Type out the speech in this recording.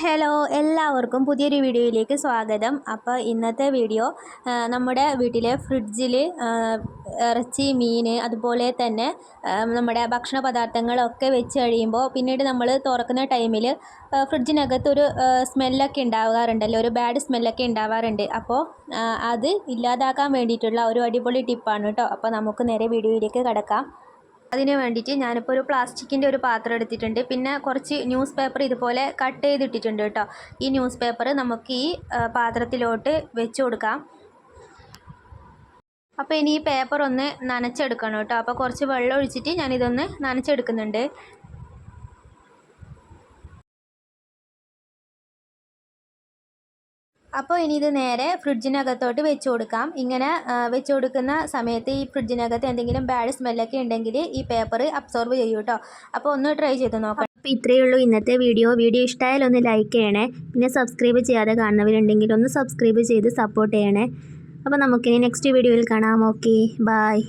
Hello എല്ലാവർക്കും പുതിയൊരു വീഡിയോയിലേക്ക് സ്വാഗതം. അപ്പോൾ ഇന്നത്തെ വീഡിയോ നമ്മുടെ വീട്ടിലെ ഫ്രിഡ്ജിൽ ഇറച്ചി മീൻ അതുപോലെ തന്നെ നമ്മുടെ ഭക്ഷണ പദാർത്ഥങ്ങളൊക്കെ വെച്ച് കഴിയുമ്പോൾ പിന്നീട് നമ്മൾ തുറക്കുന്ന ടൈമിൽ ഫ്രിഡ്ജിനകത്ത് ഒരു സ്മെല്ലൊക്കെ ഉണ്ടാകാറുണ്ടല്ലോ ഒരു ബാഡ് സ്മെല്ലൊക്കെ ഉണ്ടാവാറുണ്ട്. അപ്പോൾ അത് ഇല്ലാതാക്കാൻ വേണ്ടിയിട്ടുള്ള ഒരു അടിപൊളി ടിപ്പാണ് കേട്ടോ. അപ്പോൾ നമുക്ക് നേരെ വീഡിയോയിലേക്ക് കിടക്കാം. അതിന് വേണ്ടിയിട്ട് ഞാനിപ്പോൾ ഒരു പ്ലാസ്റ്റിക്കിന്റെ ഒരു പാത്രം എടുത്തിട്ടുണ്ട്. പിന്നെ കുറച്ച് ന്യൂസ് പേപ്പർ ഇതുപോലെ കട്ട് ചെയ്തിട്ടിട്ടുണ്ട് കേട്ടോ. ഈ ന്യൂസ് പേപ്പർ നമുക്ക് ഈ പാത്രത്തിലോട്ട് വെച്ച് കൊടുക്കാം. അപ്പോൾ ഇനി ഈ പേപ്പർ ഒന്ന് നനച്ചെടുക്കണം കേട്ടോ. അപ്പോൾ കുറച്ച് വെള്ളം ഒഴിച്ചിട്ട് ഞാനിതൊന്ന് നനച്ചെടുക്കുന്നുണ്ട്. അപ്പോൾ ഇനി ഇത് നേരെ ഫ്രിഡ്ജിനകത്തോട്ട് വെച്ച് കൊടുക്കാം. ഇങ്ങനെ വെച്ച് കൊടുക്കുന്ന സമയത്ത് ഈ ഫ്രിഡ്ജിനകത്ത് എന്തെങ്കിലും ബാഡ് സ്മെല്ലൊക്കെ ഉണ്ടെങ്കിൽ ഈ പേപ്പർ അബ്സോർബ് ചെയ്യും കേട്ടോ അപ്പോൾ ഒന്ന് ട്രൈ ചെയ്ത് നോക്കാം അപ്പോൾ ഇത്രയേ ഉള്ളൂ ഇന്നത്തെ വീഡിയോ വീഡിയോ ഇഷ്ടമായാലും ഒന്ന് ലൈക്ക് ചെയ്യണേ. പിന്നെ സബ്സ്ക്രൈബ് ചെയ്യാതെ കാണുന്നവരുണ്ടെങ്കിൽ ഒന്ന് സബ്സ്ക്രൈബ് ചെയ്ത് സപ്പോർട്ട് ചെയ്യണേ. അപ്പോൾ നമുക്കിനി നെക്സ്റ്റ് വീഡിയോയിൽ കാണാം. Okay bye